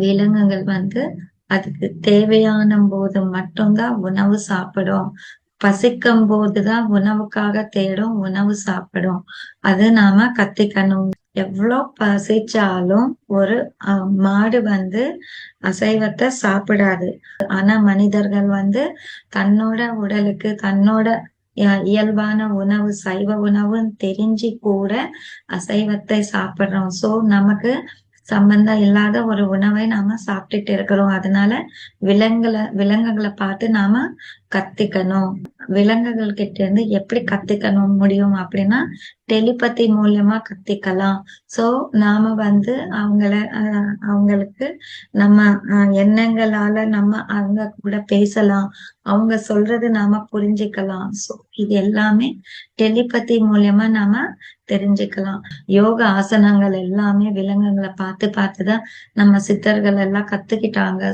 விலங்குகள் வந்து அதுக்கு தேவையான போது மட்டும்தான் உணவு சாப்பிடும். பசிக்கும் போதுதான் உணவுக்காக தேடும் உணவு சாப்பிடும். அது நாம கத்துக்கணும். எவ்வளோ பசிச்சாலும் ஒரு அஹ், மாடு வந்து அசைவத்தை சாப்பிடாது. ஆனா மனிதர்கள் வந்து தன்னோட உடலுக்கு தன்னோட அஹ், இயல்பான உணவு சைவ உணவுன்னு தெரிஞ்சு கூட அசைவத்தை சாப்பிடுறோம். சோ நமக்கு சம்பந்தம் இல்லாத ஒரு உணவை நாம சாப்பிட்டுட்டு இருக்கிறோம். அதனால விலங்குல விலங்குகளை பார்த்து நாம கத்துக்கணும். விலங்குகள் கிட்ட இருந்து எப்படி கத்துக்கணும் முடியும் அப்படின்னா டெலிபதி மூலியமா கத்துக்கலாம். சோ நாம வந்து அவங்கள அவங்களுக்கு நம்ம எண்ணங்களால நம்ம அவங்க கூட பேசலாம். அவங்க சொல்றது நாம புரிஞ்சுக்கலாம். சோ இது எல்லாமே டெலிபதி மூலியமா நாம தெரிஞ்சுக்கலாம். யோக ஆசனங்கள் எல்லாமே விலங்குகளை பார்த்து பார்த்துதான் நம்ம சித்தர்கள் எல்லாம் கத்துக்கிட்டாங்க.